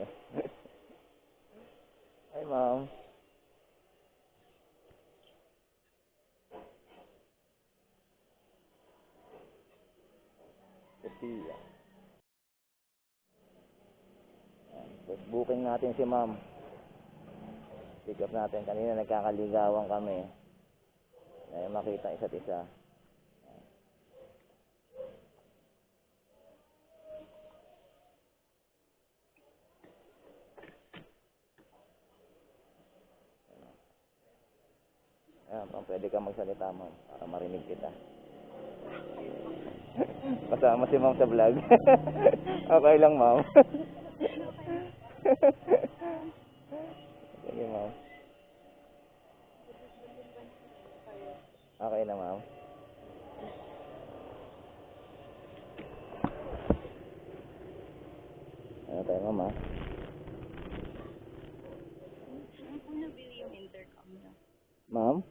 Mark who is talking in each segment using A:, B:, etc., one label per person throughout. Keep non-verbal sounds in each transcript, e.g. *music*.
A: *laughs* Hi, Mom. Sophia. Tapos booking natin si Ma'am. Pick up natin. Kanina nagkakaligawan kami. Ay makita isa't isa. Ma'am, pwede ka magsalita, ma'am, para marinig kita. *laughs* Kasama si ma'am sa vlog. *laughs* okay lang, ma'am. *laughs* Sige, ma'am. Okay na, ma'am. Ano tayo, ma'am, ah?
B: Yung intercom niyo?
A: Ma'am?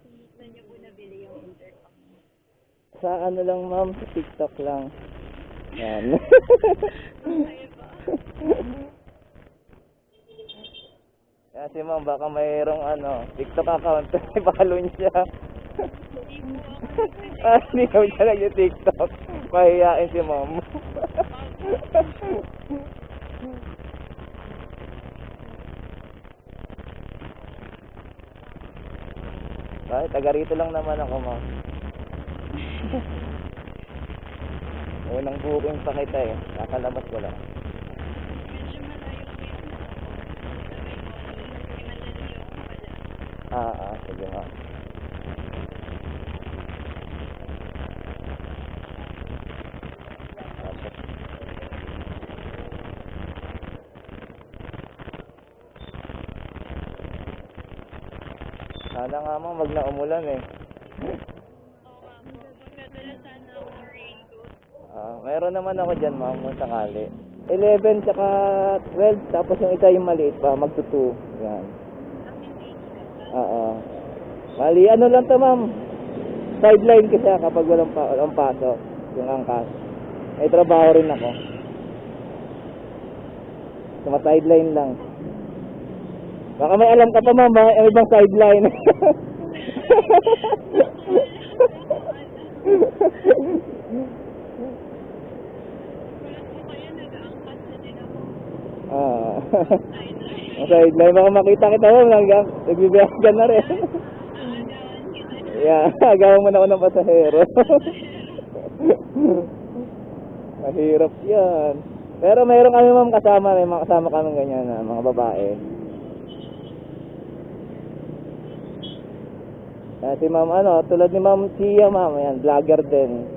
A: Sa ano lang, ma'am? Sa TikTok lang. Yan. *laughs*
B: Kaya ba?
A: Yan si ma'am, baka mayroong ano, TikTok account. *laughs* Follow niya. Ah, hindi ko siya nag-TikTok. Pahiyain si ma'am. *laughs* Bakit? Taga rito lang naman ako, ma'am. Unang booking pa kita eh. Kakalabas ko lang. Ah, ah, sige ma'am. Sana nga ma'am, wag na umulan eh. Meron naman ako dyan ma'am, kung sakali. 11 tsaka 12, tapos yung isa yung maliit pa, magto 2. Yan. Oo. Mali, ano lang to ma'am? Sideline kasi kapag walang, pa walang pasok, yung angkas. May trabaho rin ako. Suma sideline lang. Baka may alam ka pa ma'am, may may ibang sideline. *laughs*
B: Wala po kayo nag-aangkas na din ako.
A: Ah. Ang sideline, baka makita kita ma'am, nag nagbibiyas ka na rin. *laughs* Yeah, *laughs* agawan mo na ako ng pasahero. *laughs* Mahirap yan. Pero mayroon kami ma'am kasama, may mga kasama kami ganyan na mga babae. Ah, si ma'am ano, tulad ni ma'am Tia ma'am, yan, vlogger din.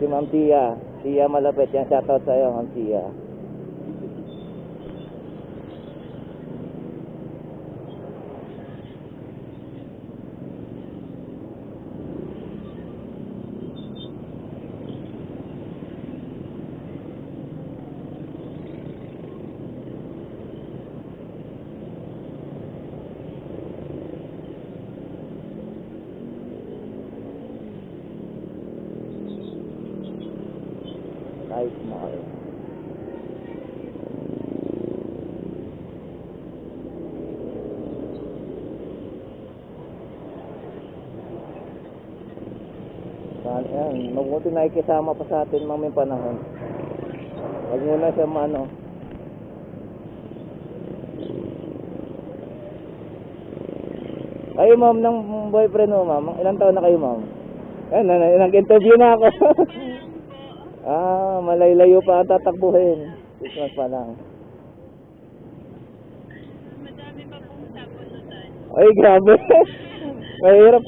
A: Si ma'am Tia, Tia malapit yan, shoutout sa'yo ma'am Tia. Kahit na kayo. Saan yan? Mabuti nakikisama pa sa atin maming panahon. Huwag muna siya maano. Kayo ma'am ng boyfriend mo ma'am, ilang taon na kayo ma'am? Ayan, na- nag-interview na ako. *laughs* ah, malaylayo pa ang tatakbuhin. Months pa lang.
B: Madami pa pong sabunutan.
A: Ay, grabe. *laughs* Mahirap.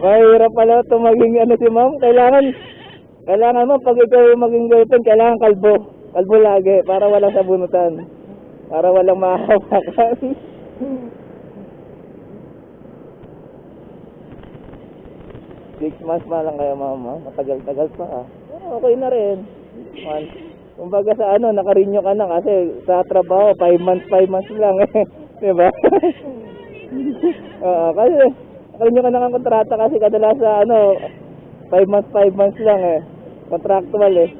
A: Mahirap pala ito maging ano si ma'am. Kailangan, kailangan mo pag ikaw yung maging girlfriend, kailangan kalbo. Kalbo lagi, para walang sabunutan. Para walang mahawakan. *laughs* Six months pa lang kayo mama. Matagal-tagal pa ah. Okay na rin. Six. Kumbaga sa ano, nakarinyo ka na kasi sa trabaho, five months, five months lang eh. *laughs* Diba? *laughs* Oo, kasi nakarinyo ka na ng kontrata kasi kadalas sa ano, five months, five months lang eh. Contractual eh.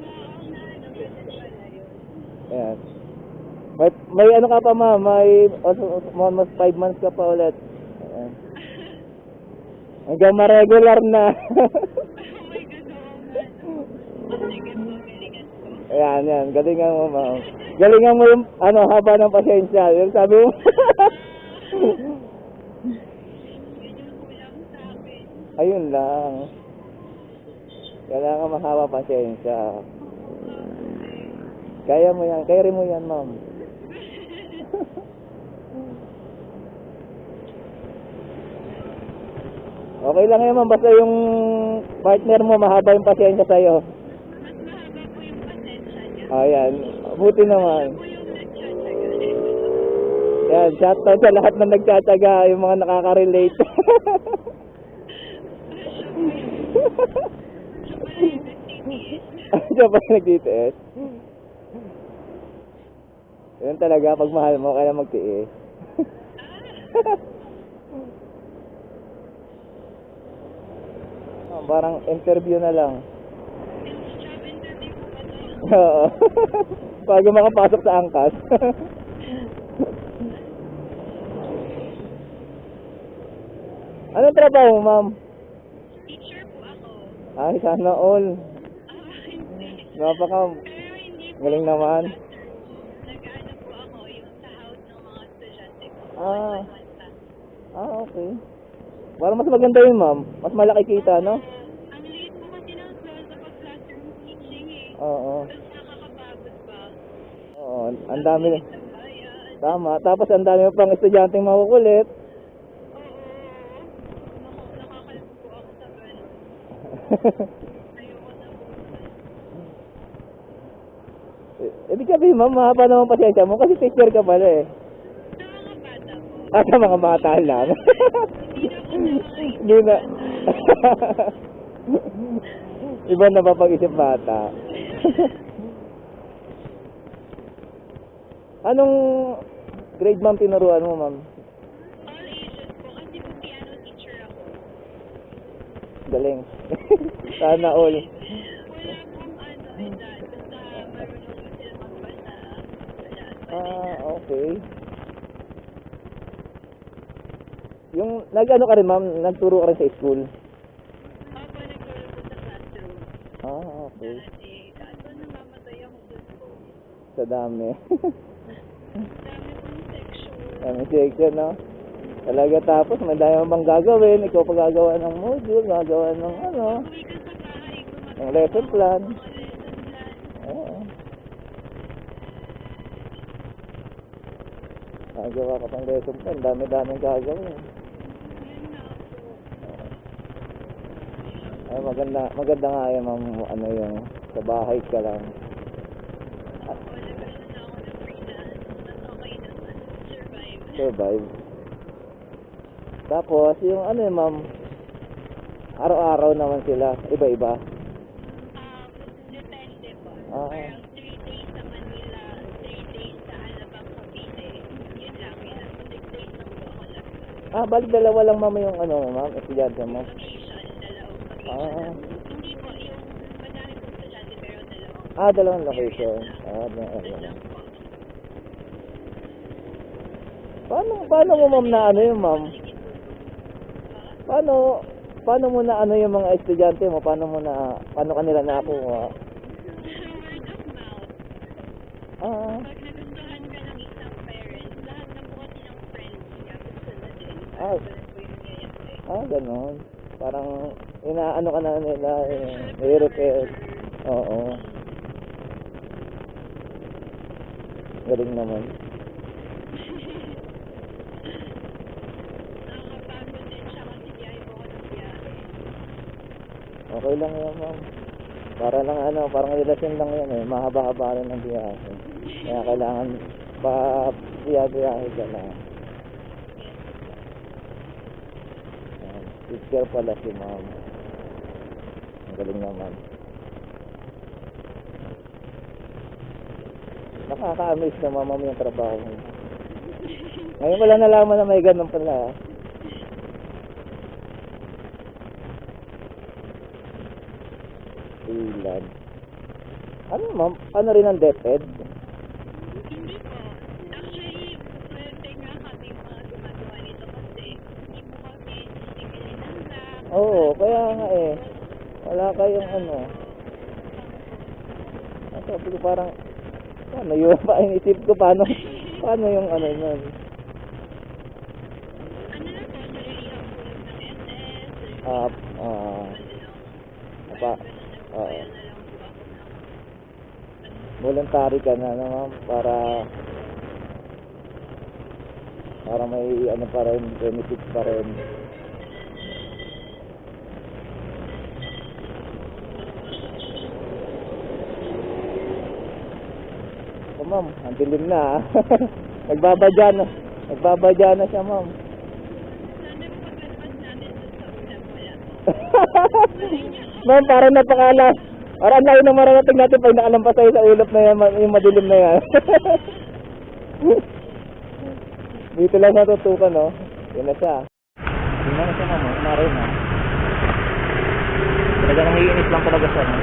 A: Ayan. May, may ano ka pa ma, may also, almost five months ka pa ulit. Hanggang ma-regular na. *laughs*
B: Oh my *laughs* God.
A: Ayan, yan. Galingan mo, ma'am. Galingan mo yung, ano, haba ng pasensya. Yung sabi mo. *laughs* Ayun lang. Kailangan mahaba pasensya. Kaya mo yan. Kaya rin mo yan, ma'am. Okay lang ma'am. Basta yung partner mo, mahaba yung pasensya sa'yo.
B: Mas mahaba po yung pasensya niya.
A: Ayan. Buti naman.
B: Po yung nagtsatsaga.
A: Yan, shoutout sa lahat na nagtsatsaga, yung mga nakaka-relate.
B: Siya.
A: Siya pa yung nagtitiis. Yun talaga, pag mahal mo, kaya magtiis. Oh, parang interview na lang. Oo. *laughs* Bago makapasok sa angkas. *laughs* Anong trabaho mo, ma'am?
B: Teacher po ako.
A: Ay, sana all.
B: Ah, hindi.
A: Napaka
B: Pero hindi po.
A: galing naman.
B: Nag-ano po ako yung sa house ng mga estudyante ko.
A: Ah. Ah, okay. Para mas maganda yun, ma'am. Mas malaki kita, no?
B: Ang liit po kasi ng class sa classroom teaching eh.
A: Oo.
B: Tapos nakakapagod pa.
A: Oo, ang dami. Tama. Tapos ang dami mo pang estudyanteng makukulit.
B: Po.
A: Ibig sabihin, ma'am, mahaba naman pasensya mo kasi teacher ka pala eh. Ah, sa mga bata lang. *laughs*
B: Hindi na. *laughs*
A: Iba na ba pag-isip bata? *laughs* Anong grade ma'am tinuruan mo, ma'am?
B: all ages po. Kasi po piano teacher ako.
A: Galing. *laughs* Sana all.
B: Wala pong ano, edad. Basta marunong sila magbasa.
A: Ah, okay. Yung, nag-ano ka rin, ma'am? Nagturo ka rin sa school?
B: Opo, nagturo po sa classroom.
A: Ah, okay.
B: Dati, kaso namamatay ako dun po.
A: Sa dami. *laughs*
B: Dami section.
A: No? Talaga tapos, may dami mo bang gagawin? Ikaw pa gagawa ng module, gagawa ng ano,
B: Uwi ka sa bahay, gumagawa
A: ng lesson plan. Oo. Gagawa ka pang lesson plan, dami-daming gagawin. Ay, maganda, maganda nga ma'am, ano yung sa bahay ka lang.
B: Opo, nagkaroon na ako ng freelance. Mas okay naman. Survive.
A: Tapos, yung ano yun, ma'am, araw-araw naman sila, iba-iba.
B: Um, depende po.
A: Ah.
B: Parang 3 days sa Manila, 3 days sa Alabang, Cavite. Yun lang yan. 6 days lang po ako lang.
A: Ah, balik dalawa lang, ma'am, yung ano, ma'am, estudyante mo.
B: Location, dalawang location.
A: Ah,
B: Hindi po, yung madami pong estudyante pero dalawang
A: ah dalawang location. Ah, dalawang area
B: Doon
A: lang.
B: lang po.
A: Paano, paano mo, ma'am, na ano yun, ma'am? Paano, paano mo na ano yung mga estudyante mo? Paano mo na, paano kanila. Ah,
B: na din.
A: Ah.
B: Ganun po yung nangyayari.
A: ah, ganon. Parang, inaano ka na nila, eh, i-repair. Oo. Galing naman.
B: Nakakapagod din siya kasi biyahe po ako ng biyahe.
A: Okay lang yan, ma'am. Para lang ano, parang relasyon lang yan eh. Mahaba-haba rin ang biyahe. Kaya kailangan pa biyahe-biyahe ka na. Teacher pala si ma'am. Ang galing naman. Nakaka-amaze na mama mo yung trabaho mo. Ngayon wala nalaman na may ganun pala. Ilan. Ano ma'am? Ano rin ang DepEd?
B: Hindi po. Actually, swerte nga kami mga gumagawa nito kasi hindi po kami sisigilin ng lab.
A: Oo, kaya nga eh. Wala kayong ano. Sabi ko parang, paano yun? Pa, isip ko, paano, paano yung ano nun?
B: Ano na to? Nare-rehab ko lang ng SS.
A: Ah, ah, pa, oo. voluntary ka na, no, ma'am, para, para may ano pa rin, benefits pa rin. Oh, ma'am, ang dilim na, ah. *laughs* Nagbabadya na. Nagbabadya na siya, ma'am.
B: Sana paglabas natin dun sa ulap, wala.
A: Ma'am, parang napakalas. Parang layo na mararating natin pag nakalampas tayo sa ulap na yan, yung madilim na yan. *laughs* Dito lang natutukan, no? Yun na siya. Yun na siya, ma'am. Narin, ha? Talaga nang iinit lang talaga siya, no?